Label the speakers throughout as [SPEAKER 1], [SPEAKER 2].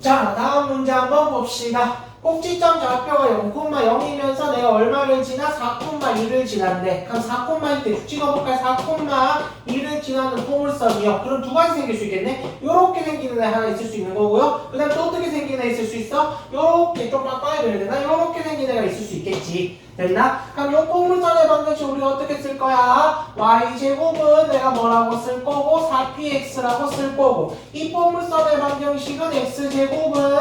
[SPEAKER 1] 자, 다음 문제 한번 봅시다. 꼭지점 좌표가 0,0이면서 내가 얼마를 지나 4,2를 지난대. 그럼 4,2때 찍어볼까요? 4,2를 지나는 포물선이요. 그럼 두 가지 생길 수 있겠네? 요렇게 생기는 애 하나 있을 수 있는 거고요. 그 다음 또 어떻게 생기는 애 있을 수 있어? 요렇게 좀 그려야 되나? 요렇게 생긴 애가 있을 수 있겠지. 됐나? 그럼 요 포물선의 방정식 우리가 어떻게 쓸 거야? y제곱은 내가 뭐라고 쓸 거고 4px라고 쓸 거고 이 포물선의 방정식은 x제곱은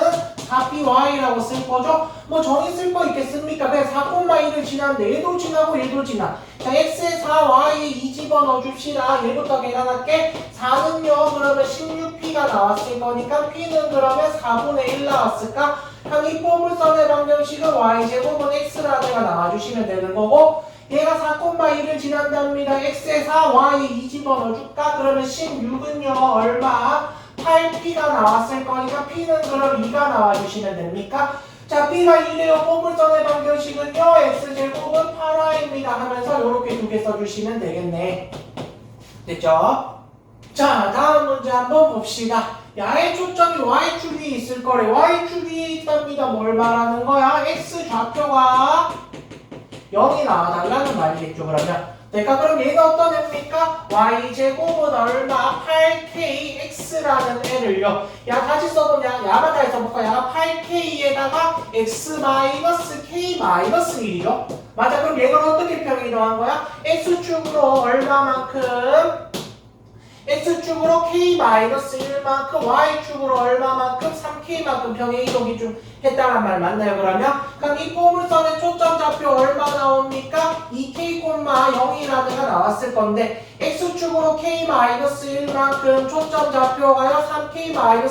[SPEAKER 1] 4py라고 쓸 거죠? 뭐 정의 쓸 거 있겠습니까? 그냥 4,1을 지났는데 얘도 지나고 얘도 지나 자 x에 4y에 2 집어넣어 줍시다 얘부터 계산할게 4는요 그러면 16p가 나왔을 거니까 p는 그러면 4분의 1 나왔을까? 그럼 이 포물선의 방정식은 y제곱은 x라는 애가 나와주시면 되는 거고 얘가 4,1을 지난답니다. x에 4, y에 2 집어넣어줄까? 그러면 16은요 얼마? 8p가 나왔을 거니까 p는 그럼 2가 나와주시면 됩니까? 자 p가 2래요. 포물선의 방정식은요 x제곱은 8y입니다 하면서 이렇게 두 개 써주시면 되겠네. 됐죠? 자 다음 문제 한번 봅시다. 야의 초점이 y축 위에 있을 거래. y축 위에 있답니다. 뭘 말하는 거야? x 좌표가 0이 나와달라는 말이겠죠 그러면 그러니까 그럼 얘가 어떤 애입니까? y제곱은 얼마? 8kx라는 애를요 야 다시 써보냐 야가 다시 써볼까? 야가 8k에다가 x 마이너스 k 마이너스 1이죠 맞아 그럼 얘가 어떻게 평이 더한 거야? x축으로 얼마만큼? X축으로 k-1만큼 y축으로 얼마만큼 3k만큼 평행 이동이 좀 했다란 말 맞나요 그러면? 그럼 이 포물선의 초점 좌표 얼마 나옵니까? 2k, 0이라는 애가 나왔을 건데 x축으로 k-1만큼 초점 좌표가요 3k-1,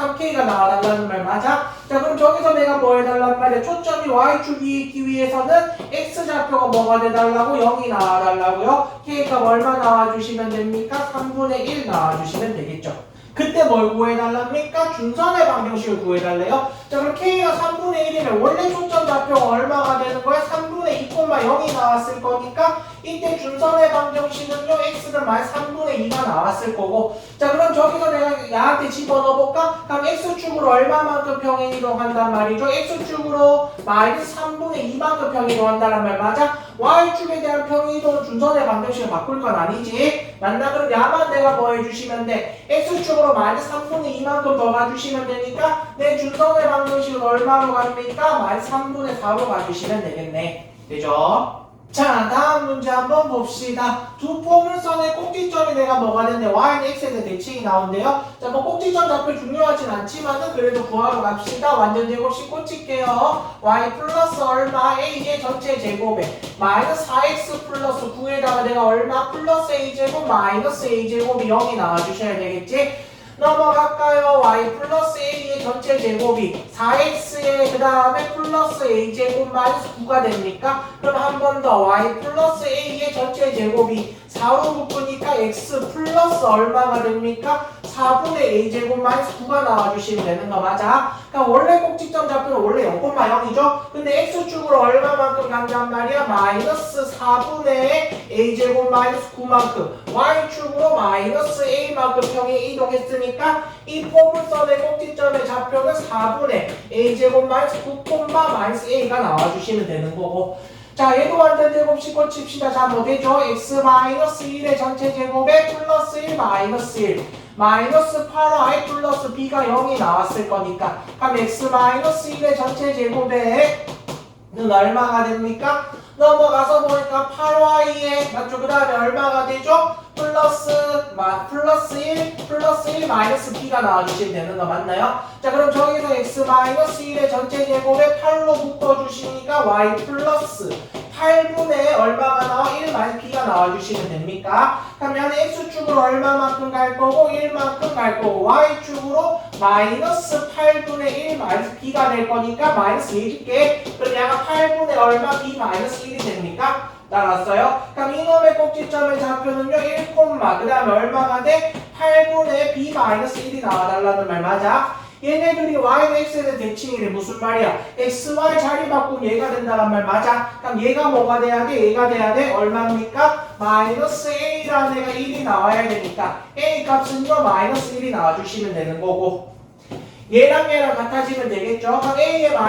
[SPEAKER 1] 3k가 나와달라는 말 맞아? 자 그럼 저기서 내가 뭐 해달란 말이야 초점이 y축 위에 있기 위해서는 x 좌표가 뭐가 돼달라고 0이 나와달라고요 k가 얼마 나와주시면 됩니까? 3분의 1 나와주시면 되겠죠 그때 뭘 구해달랍니까? 중선의 방정식을 구해달래요. 자 그럼 K가 3분의 1이면 원래 초점 좌표가 얼마가 되는 거야? 3분의 2, 0이 나왔을 거니까 이때 중선의 방정식은요 X는 만 3분의 2가 나왔을 거고 자 그럼 저기서 내가 야한테 집어넣어볼까? 그럼 X축으로 얼마만큼 평행 이동 한단 말이죠? X축으로 마이너스 3분의 2만큼 평행 이동 한다는 말 맞아? Y축에 대한 평행 이동은 중선의 방정식을 바꿀 건 아니지 맞나? 그럼 야만 내가 뭐 해주시면 돼? X축으로 마이너스 3분의 2만큼 더 가주시면 되니까 내 준선의 방정식은 얼마로 갑니까? 마이너스 3분의 4로 가주시면 되겠네. 되죠? 자, 다음 문제 한번 봅시다. 두 포물선의 꼭지점이 내가 뭐가 됐네? y는 x에 대해 대칭이 나온대요. 자, 뭐 꼭지점 좌표 중요하진 않지만은 그래도 구하러 갑시다. 완전 제곱식 꽂힐게요. y 플러스 얼마? a의 전체 제곱에 마이너스 4x 플러스 9에다가 내가 얼마? 플러스 a제곱 마이너스 a제곱이 0이 나와주셔야 되겠지? 넘어갈까요? y 플러스 a의 전체 제곱이 4x에 그 다음에 플러스 a제곱 마이너스 9가 됩니까? 그럼 한 번 더 y 플러스 a의 전체 제곱이 4로 묶으니까 x 플러스 얼마가 됩니까? 4분의 a제곱 마이너스 9가 나와주시면 되는 거 맞아? 그러니까 원래 꼭지점 좌표는 원래 0,0이죠? 근데 x축으로 얼마만큼 간단 말이야? 마이너스 4분의 a제곱 마이너스 9만큼 y축으로 마이너스 a만큼 평행 이동했으니까 이 포물선의 꼭지점의 좌표는 4분의 a제곱 마이너스 9, 마이너스 a가 나와주시면 되는 거고 자 얘도 완전 제곱식 꽂힙시다 자 뭐 되죠? x 마이너스 1의 전체 제곱에 플러스 1 마이너스 1 마이너스 8y 플러스 b가 0이 나왔을 거니까 그럼 x 마이너스 1의 전체 제곱에 는 얼마가 됩니까? 넘어가서 보니까 8y에 맞죠? 그 다음에 얼마가 되죠? 플러스 마, 플러스 1 플러스 1 마이너스 b가 나와주시면 되는 거 맞나요? 자 그럼 저기서 x 마이너스 1의 전체 제곱에 8로 묶어주시니까 y 플러스 8분의 얼마가 나와? 1 마이너스 b가 나와주시면 됩니까? 그러면 x축으로 얼마만큼 갈 거고 1만큼 갈 거고 y축으로 마이너스 8분의 1 마이너스 b가 될 거니까 마이너스 1일게 그럼 얘가 8분의 얼마 b 마이너스 1이 됩니까? 따랐어요? 그럼 이놈의 꼭지점의 좌표는요 1, 그 다음에 얼마가 돼? 8분의 b 마이너스 1이 나와달라는 말 맞아? 얘네들이 y는 x에 대해 대칭이래 무슨 말이야? x, y 자리 바꾸면 얘가 된다는 말 맞아? 그럼 얘가 뭐가 돼야 돼? 얘가 돼야 돼? 얼마입니까? 마이너스 a라는 애가 1이 나와야 되니까 a 값은요 마이너스 1이 나와주시면 되는 거고 얘랑 얘랑 같아지면 A에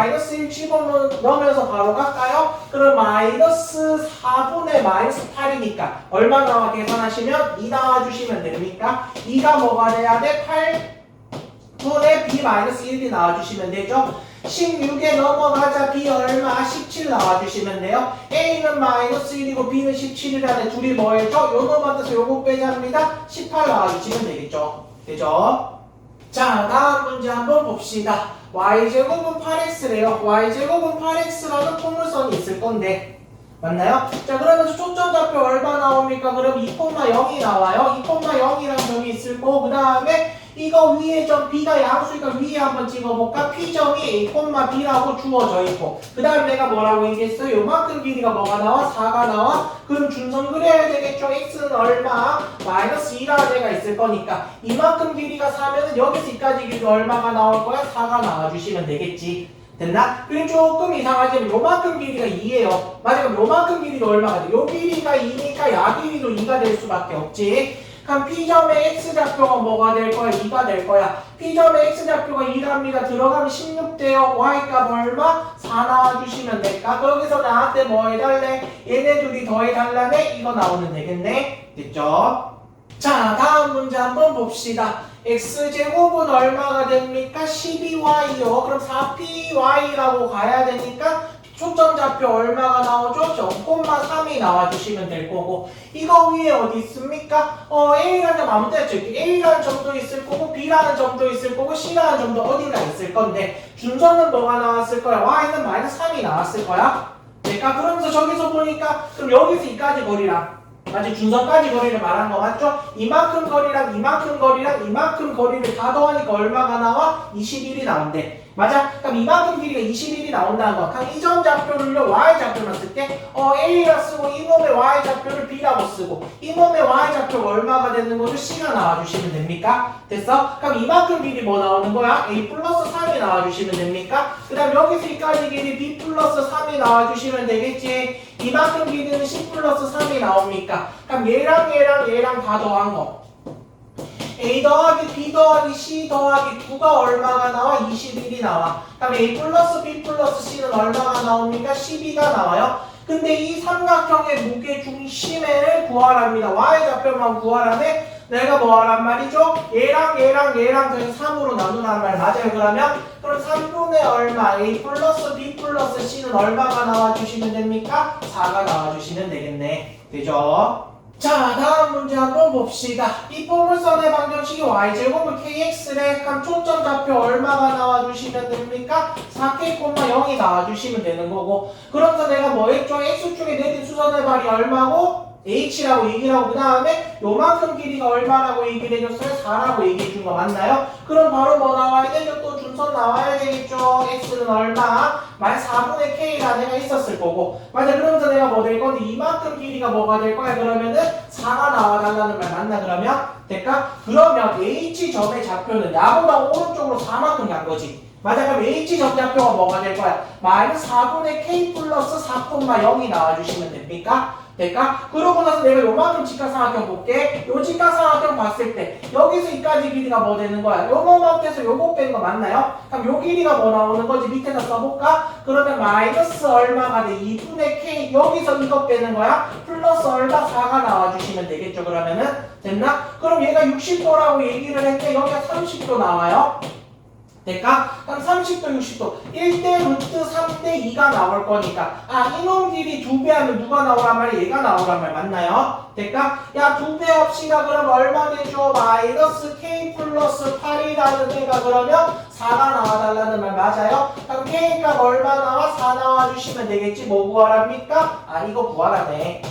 [SPEAKER 1] 마이너스 1 집어넣으면서 바로 갈까요? 그럼 마이너스 4분의 마이너스 8이니까 얼마 나와 계산하시면 2 나와주시면 됩니까? 2가 뭐가 돼야 돼? 8 분의 B 마이너스 1이 나와주시면 되죠? 16에 넘어가자 B 얼마? 17 나와주시면 돼요. A는 마이너스 1이고 B는 17이라는 둘이? 요거 만들어서 요거 빼자입니다. 18 나와주시면 되겠죠. 되죠? 자 다음 문제 한번 봅시다. Y제곱은 8x래요. y제곱은 8x라는 포물선이 있을 건데 맞나요? 자 그러면 초점 좌표 얼마 나옵니까? 그럼 2,0이 나와요. 2,0이라는 점이 있을 거고 그 다음에 이거 위에 점 B가 양수니까 위에 한번 찍어볼까? P점이 A,B라고 주어져 있고 그 다음 내가 뭐라고 얘기했어요? 요만큼 길이가 뭐가 나와? 4가 나와? 그럼 준선 그려야 되겠죠? X는 얼마? 마이너스 2라는 애가 있을 거니까 이만큼 길이가 4면은 여기서 이까지 길이 얼마가 나올 거야? 4가 나와주시면 되겠지 됐나? 그럼 조금 이상하지만 요만큼 길이가 2예요 맞아 그럼 요만큼 길이도 얼마가 돼? 요 길이가 2니까 야 길이도 2가 될 수밖에 없지 그럼 P점의 X좌표가 뭐가 될 거야? 2가 될 거야. P점의 X좌표가 2랍니다. 들어가면 16대요. Y값 얼마? 4 나와주시면 될까? 거기서 나한테 뭐 해달래? 얘네 둘이 더해달라네? 이거 나오면 되겠네? 됐죠? 자, 다음 문제 한번 봅시다. X제곱은 얼마가 됩니까? 12Y요. 그럼 4PY라고 가야 되니까 초점 좌표 얼마가 나오죠? 0,3이 나와주시면 될 거고 이거 위에 어디 있습니까? 어 A라는 점 아무 데나. A라는 점도 있을 거고 B라는 점도 있을 거고 C라는 점도 어디나 있을 건데 준선은 뭐가 나왔을 거야? Y는 마이너스 3이 나왔을 거야. 그러니까 그러면서 저기서 보니까 그럼 여기서 이까지 거리랑 맞지? 준선까지 거리를 말한 거 맞죠? 이만큼 거리랑 이만큼 거리랑 이만큼 거리를 다 더하니까 얼마가 나와? 21이 나온대. 맞아? 그럼 이만큼 길이가 21이 나온다는 거. 그럼 이점 좌표를요, y 좌표만 쓸게. 어, a라 쓰고 이 몸의 y 좌표를 b라고 쓰고 이 몸의 y 좌표가 얼마가 되는 거죠? c가 나와주시면 됩니까? 됐어? 그럼 이만큼 길이 뭐 나오는 거야? a 플러스 3이 나와주시면 됩니까? 그 다음 여기서 이까지 길이 b 플러스 3이 나와주시면 되겠지? 이만큼 길이는 c 플러스 3이 나옵니까? 그럼 얘랑 얘랑 얘랑 다 더한 거. A 더하기 B 더하기 C 더하기 9가 얼마가 나와? 21이 나와. 그럼 A 플러스 B 플러스 C는 얼마가 나옵니까? 12가 나와요. 근데 이 삼각형의 무게 중심을 구하랍니다. Y 좌표만 구하라네. 내가 뭐 하란 말이죠? 얘랑 얘랑 얘랑 더해서 3으로 나누란 말 맞아요. 그러면 그럼 3분의 얼마 A 플러스 B 플러스 C는 얼마가 나와주시면 됩니까? 4가 나와주시면 되겠네. 되죠? 자 다음 문제 한번 봅시다. 이 포물선의 방정식이 y제곱은 kx래 그럼 초점 좌표 얼마가 나와주시면 됩니까? 4k, 0이 나와주시면 되는 거고 그러면서 내가 뭐 했죠? x축에 내린 수선의 발이 얼마고? H라고 얘기를 하고 그 다음에 요만큼 길이가 얼마라고 얘기를 해줬어요? 4라고 얘기해 준 거 맞나요? 그럼 바로 뭐 나와야 되죠? 또 준선 나와야 되겠죠? x는 얼마? 만 4분의 k가 내가 있었을 거고 맞아 그러면서 내가 뭐 될 건데 이만큼 길이가 뭐가 될 거야? 그러면은 4가 나와달라는 말 맞나 그러면? 될까? 그러면 h점의 좌표는 야보다 오른쪽으로 4만큼 간 거지 맞아 그럼 h점 좌표가 뭐가 될 거야? 마이너스 4분의 k 플러스 4,0이 나와주시면 됩니까? 될까? 그러고 나서 내가 요만큼 직각삼각형 볼게. 요 직각삼각형 봤을 때 여기서 이까지 길이가 뭐 되는 거야? 요거만큼에서 요거 빼는 거 맞나요? 그럼 요 길이가 뭐 나오는 거지? 밑에다 써볼까? 그러면 마이너스 얼마가 돼? 2분의 k 여기서 이거 빼는 거야? 플러스 얼마 4가 나와주시면 되겠죠? 그러면은 됐나? 그럼 얘가 60도라고 얘기를 했는데 여기가 30도 나와요. 될까? 그럼 30도, 60도. 1대 루트 3대 2가 나올 거니까. 아, 이놈 길이 두 배 하면 누가 나오란 말이야? 얘가 나오란 말 맞나요? 될까? 야, 두배 합시다. 그럼 얼마 되죠? 마이너스 k 플러스 8이라는 애가 그러면 4가 나와달라는 말 맞아요? 그럼 k값 얼마 나와? 4 나와주시면 되겠지? 뭐 구하랍니까? 아, 이거 구하라네.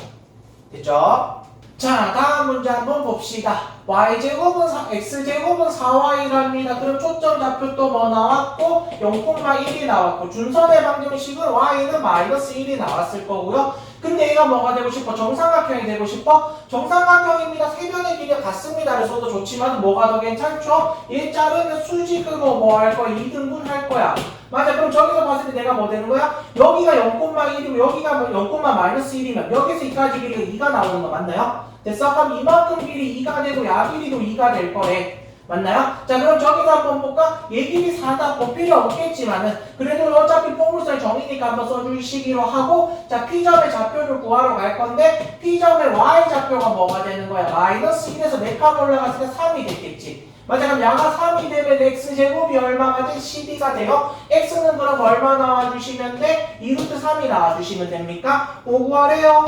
[SPEAKER 1] 됐죠? 자, 다음 문제 한번 봅시다. y제곱은 4, x제곱은 4y랍니다. 그럼 초점 좌표 또 뭐 나왔고 0,1이 나왔고 준선의 방정식은 y는 마이너스 1이 나왔을 거고요. 근데 얘가 뭐가 되고 싶어? 정삼각형이 되고 싶어? 정삼각형입니다. 세 변의 길이가 같습니다를 써도 좋지만 뭐가 더 괜찮죠? 얘 자르면 수직으로 뭐 할 거야? 2등분 할 거야. 맞아. 그럼 저기서 봤을 때 내가 뭐 되는 거야? 여기가 0,1이고 여기가 뭐 0, 마이너스 1이면 여기서 이까지 길이가 2가 나오는 거 맞나요? 됐어? 그럼 이만큼 길이 2가 되고 야 길이도 2가 될 거래. 맞나요? 자 그럼 저기서 한번 볼까? 얘기비 4다 뭐 필요 없겠지만은 그래도 어차피 포물선 정의니까 한번 써주시기로 하고 자 P점의 좌표를 구하러 갈 건데 P점의 Y 좌표가 뭐가 되는 거야? 마이너스 1에서 4칸 올라갔을 때 3이 됐겠지 맞아 그럼 야가 3이 되면 x제곱이 얼마가 돼? 12가 돼요 x는 그럼 얼마 나와주시면 돼? 2루트 3이 나와주시면 됩니까? 5 구하래요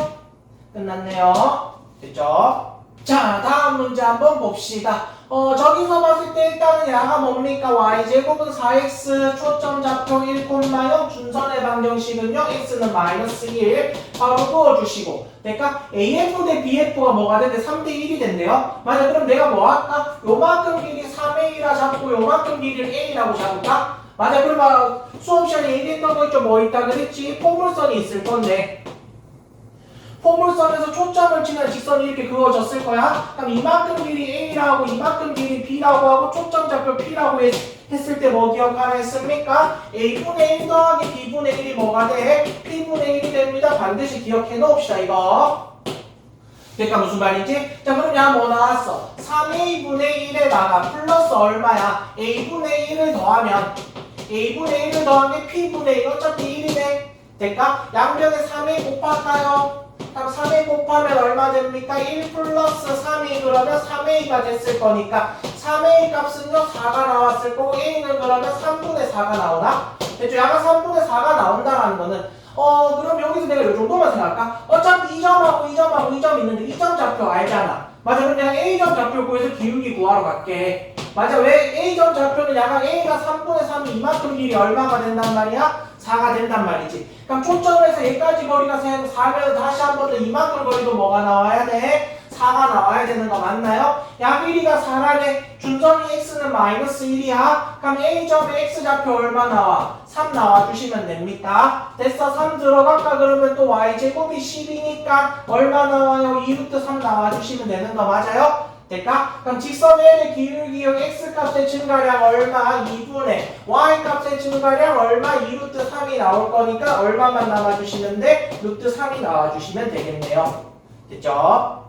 [SPEAKER 1] 끝났네요 됐죠? 자 다음 문제 한번 봅시다. 어 저기서 봤을 때 일단은 야가 뭡니까? y제곱은 4x 초점 좌표 1,0 준선의 방정식은요. x는 마이너스 1 바로 부어주시고. 그러니까 AF 대 BF가 뭐가 되는데 3대 1이 된대요. 맞아 그럼 내가 뭐 할까? 요만큼 길이 3A라 잡고 요만큼 길이를 A라고 잡을까? 맞아 그럼 막 수업 시간에 얘기했던 거 있죠? 뭐 있다 그랬지? 포물선이 있을 건데 포물선에서 초점을 치는 직선이 이렇게 그어졌을 거야. 그럼 이만큼 길이 A라고 이만큼 길이 B라고 하고 초점 좌표 P라고 했, 했을 때 뭐 기억하라 했습니까? A분의 1 더하기 B분의 1이 뭐가 돼? P분의 1이 됩니다. 반드시 기억해 놓읍시다 이거. 그러니까 무슨 말인지? 자 그럼 야 뭐 나왔어? 3A분의 1에다가 플러스 얼마야? A분의 1을 더하면 A분의 1을 더한 게 P분의 1 어차피 1이네. 될까? 양변에 3A 곱할까요? 그럼 3A 곱하면 얼마 됩니까? 1 플러스 3이 그러면 3A가 됐을 거니까 3A 값은요 4가 나왔을 거고 A는 그러면 3분의 4가 나오나? 됐죠? 약간 3분의 4가 나온다라는 거는 어 그럼 여기서 내가 이 정도만 생각할까? 어차피 2점하고 2점하고 2점 있는데 2점 좌표 알잖아 맞아 그럼 내가 A점 좌표 구해서 기울기 구하러 갈게 맞아 왜 A점 좌표는 약간 A가 3분의 3이 이만큼 길이 얼마가 된단 말이야? 4가 된단 말이지 그럼 초점에서 여기까지 거리가 4면 다시 한 번 더 이만큼 거리도 뭐가 나와야 돼? 4가 나와야 되는 거 맞나요? 약 1이가 4라네 준선이 x는 마이너스 1이야 그럼 A점의 x좌표 얼마 나와? 3 나와주시면 됩니다 됐어 3 들어갈까 그러면 또 y제곱이 10이니까 얼마 나와요? 2루트 3 나와주시면 되는 거 맞아요? 될까? 그럼 직선 L의 기울기역 x값의 증가량 얼마? 2분의 y값의 증가량 얼마? 2루트 3이 나올 거니까 얼마만 돼? 루트 3이 나와주시면 되겠네요 됐죠?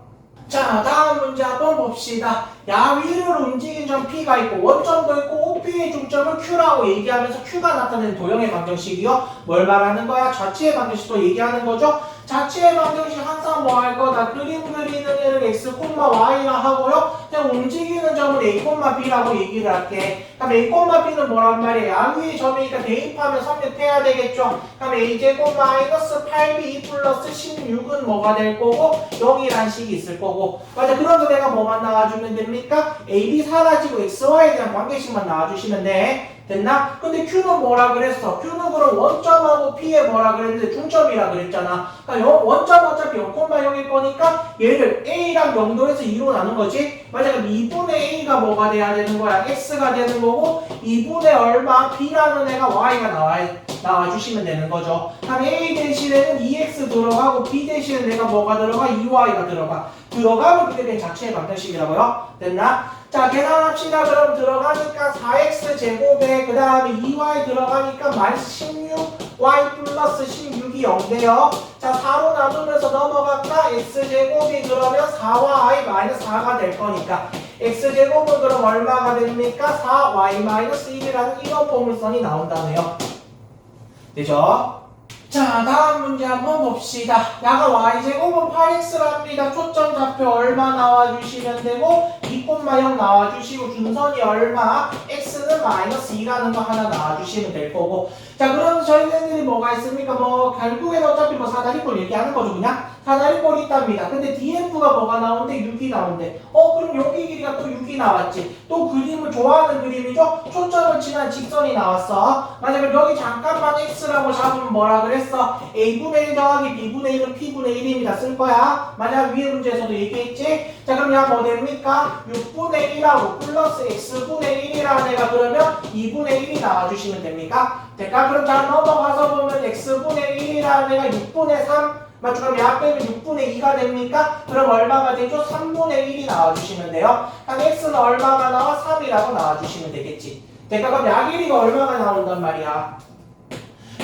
[SPEAKER 1] 자 다음 문제 한번 봅시다 야위를 움직인 점 P가 있고 원점도 있고 OP의 중점을 Q라고 얘기하면서 Q가 나타내는 도형의 방정식이요 뭘 말하는 거야? 자치의 방정식도 얘기하는 거죠 자치의 방정식 항상 뭐 할 거다 그림 그리는 애를 X, Y라 하고요. 그냥 움직이는 점을 A, B라고 얘기를 할게. 그럼 A, B는 뭐란 말이야 야위의 점이니까 대입하면 성립해야 되겠죠. 그럼 A제곱 마이너스 8B 플러스 16은 뭐가 될 거고? 0이란 식이 있을 거고. 맞아. 그러면서 내가 뭐만 나와주면 됩니까? AB 사라지고 XY에 대한 관계식만 나와주시면 돼 됐나? 근데 Q는 뭐라 그랬어? Q는 그럼 원점하고 P에 뭐라 그랬는데 중점이라 그랬잖아 그러니까 영- 원점 어차피 0,0일 거니까 얘를 A랑 0도에서 2로 나눈 거지 그럼 2분의 A가 뭐가 돼야 되는 거야? X가 되는 거고 2분의 얼마? B라는 애가 Y가 나와, 나와주시면 되는 거죠 그럼 A 대신에는 2X 들어가고 B 대신에 내가 뭐가 들어가? 2Y가 들어가 들어가면 그게 그냥 자체의 방정식이라고요? 됐나? 자 계산합시다 그럼 들어가니까 4x 제곱에 그 다음에 2y 들어가니까 마이너스 16y 플러스 16이 0돼요 자 4로 나누면서 넘어갈까? x제곱이 그러면 4y 마이너스 4가 될 거니까 x제곱은 그럼 얼마가 됩니까? 4y 마이너스 1이라는 이런 포물선이 나온다네요 되죠? 자 다음 문제 한번 봅시다. 야가 y제곱은 8x랍니다. 초점 좌표 얼마 나와주시면 되고 2,0 나와주시고 준선이 얼마 x는 마이너스 2라는 거 하나 나와주시면 될 거고 자 그럼 저희들이 뭐가 있습니까? 뭐 결국엔 어차피 뭐 사다리꼴 얘기하는 거죠 그냥? 사다리꼴이 있답니다. 근데 df가 뭐가 나오는데? 6이 나온대 어 그럼 여기 길이가 또 6이 나왔지. 또 그림을 좋아하는 그림이죠? 초점을 지난 직선이 나왔어. 그럼 여기 잠깐만 x라고 잡으면 뭐라 그랬어? A분의 1 더하기 b분의 1은 p분의 1입니다. 쓸 거야. 맞아 위에 문제에서도 얘기했지? 자 그럼 야 뭐 됩니까? 6분의 1하고 플러스 x분의 1이라는 애가 그러면 2분의 1이 나와주시면 됩니까? 될까 그럼 자 넘어가서 보면 x분의 1이라는 애가 6분의 3 맞죠? 그럼 약 빼면 6분의 2가 됩니까? 그럼 얼마가 되죠? 3분의 1이 나와주시면 돼요. 그럼 x는 얼마가 나와? 3이라고 나와주시면 되겠지. 그러니까 그럼 약 1이가 얼마가 나온단 말이야?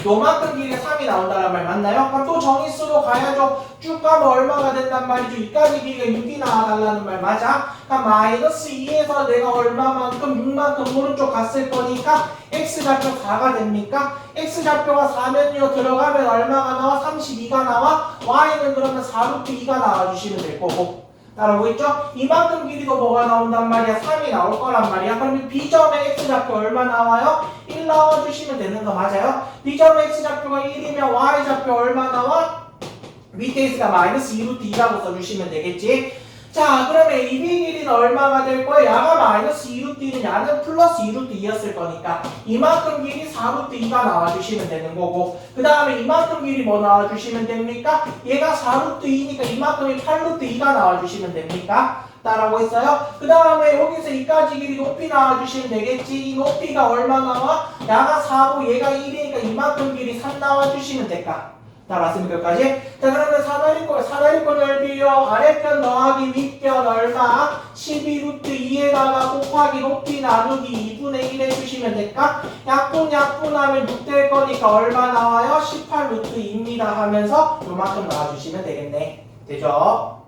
[SPEAKER 1] 요만큼 길이가 3이 나온다는 말 맞나요? 그럼 또 정의수로 가야죠. 쭉 가면 얼마가 된단 말이죠. 이까지 길이가 6이 나와달라는 말 맞아? 그럼 마이너스 2에서 내가 얼마만큼 6만큼 오른쪽 갔을 거니까 x좌표 4가 됩니까? x좌표가 4면요 들어가면 얼마가 나와? 32가 나와? y는 그러면 4루트 2가 나와주시면 될 거고 따라오고 있죠? 이만큼 길이도 뭐가 나온단 말이야? 3이 나올 거란 말이야. 그럼 이 B점의 X좌표 얼마 나와요? 1 나와주시면 되는 거 맞아요? B점의 X좌표가 1이면 Y좌표 얼마 나와? 밑에 X가 마이너스 2루트 2라고 써주시면 되겠지? 자, 그러면 AB 길이는 얼마가 될 거예요? 야가 마이너스 2루트 2는 야는 플러스 2루트 2였을 거니까 이만큼 길이 4루트 2가 나와주시면 되는 거고 그 다음에 이만큼 길이 뭐 나와주시면 됩니까? 얘가 4루트 2니까 이만큼이 8루트 2가 나와주시면 됩니까? 따라고 했어요? 그 다음에 여기서 이까지 길이 높이 나와주시면 되겠지 이 높이가 얼마 나와? 야가 4고 얘가 1이니까 이만큼 길이 3 나와주시면 될까? 따라왔습니까 여기까지? 자 그러면 사다리꼴 사다리꼴 넓이요 아랫변 더하기 윗변 얼마? 12루트 2에다가 곱하기 높이 나누기 2분의 1 해주시면 될까? 약분 약분 하면 6 될 거니까 얼마 나와요? 18루트 2입니다 하면서 요만큼 나와주시면 되겠네 되죠?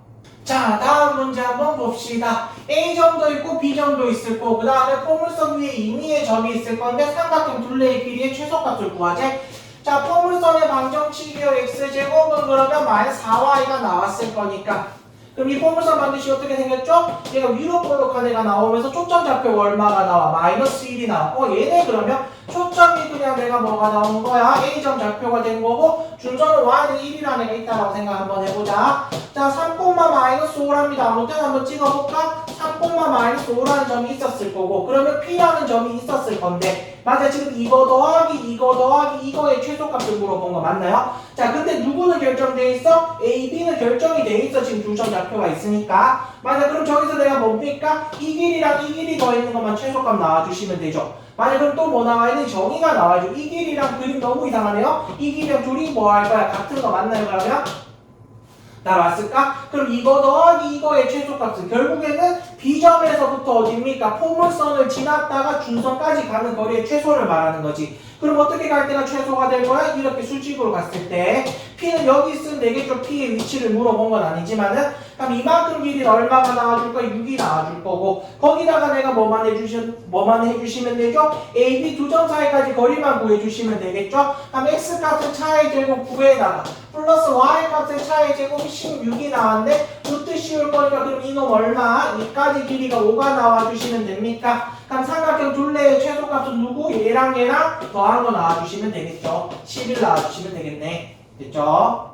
[SPEAKER 1] 자 다음 문제 한번 봅시다 A점도 있고 B점도 있을 거고 그 다음에 포물선 위에 임의의 점이 있을 건데 삼각형 둘레의 길이의 최소값을 구하재 자, 포물선의 방정치기요 x제곱은 그러면 마이너스 4y가 나왔을 거니까 그럼 이 포물선 반드시 어떻게 생겼죠? 얘가 위로 볼록한 애가 나오면서 초점 좌표 얼마가 나와? 마이너스 1이 나와 어 얘네 그러면 초점이 그냥 내가 뭐가 나온 거야? A점 좌표가 된 거고 준선은 y는 1이라는 애가 있다라고 생각 한번 해보자 자 3, 마이너스 5랍니다 아무 때나 한번 찍어볼까? 3, 마이너스 5라는 점이 있었을 거고 그러면 P라는 점이 있었을 건데 맞아 지금 이거 더하기 이거 더하기 이거의 최소값을 물어본 거 맞나요? 자 근데 누구는 결정돼 있어? A, B는 결정이 돼 있어 지금 두 점 좌표가 있으니까 맞아 그럼 저기서 내가 뭡니까? 이 길이랑 이 길이 더 있는 것만 최소값 나와주시면 되죠 맞아 그럼 또 뭐 나와야 돼? 정의가 나와야죠 이 길이랑 그림 너무 이상하네요 이 길이랑 둘이 뭐 할 거야? 같은 거 맞나요 그러면? 나왔을까? 그럼 이거 더하기 이거의 최소값은 결국에는 B점에서부터 어딥니까? 포물선을 지났다가 준선까지 가는 거리의 최소를 말하는 거지. 그럼 어떻게 갈 때가 최소가 될 거야? 이렇게 수직으로 갔을 때 P는 여기 있으면 되겠죠. P의 위치를 물어본 건 아니지만은 그럼 이만큼 길이는 얼마가 나와줄 거야? 6이 나와줄 거고 거기다가 내가 뭐만 해주시 뭐만 해주시면 되죠? A, B 두 점 사이까지 거리만 구해주시면 되겠죠? 그럼 X 값은 차의 제곱 9에다가 플러스 Y 값의 차의 제곱이 16이 나왔는데 루트 씌울 거니까 그럼 이놈 얼마? 이까지 길이가 5가 나와주시면 됩니까? 그럼 삼각형 둘레의 최소값은 누구? 얘랑 얘랑 더한 거 나와주시면 되겠죠? 11 나와주시면 되겠네 됐죠?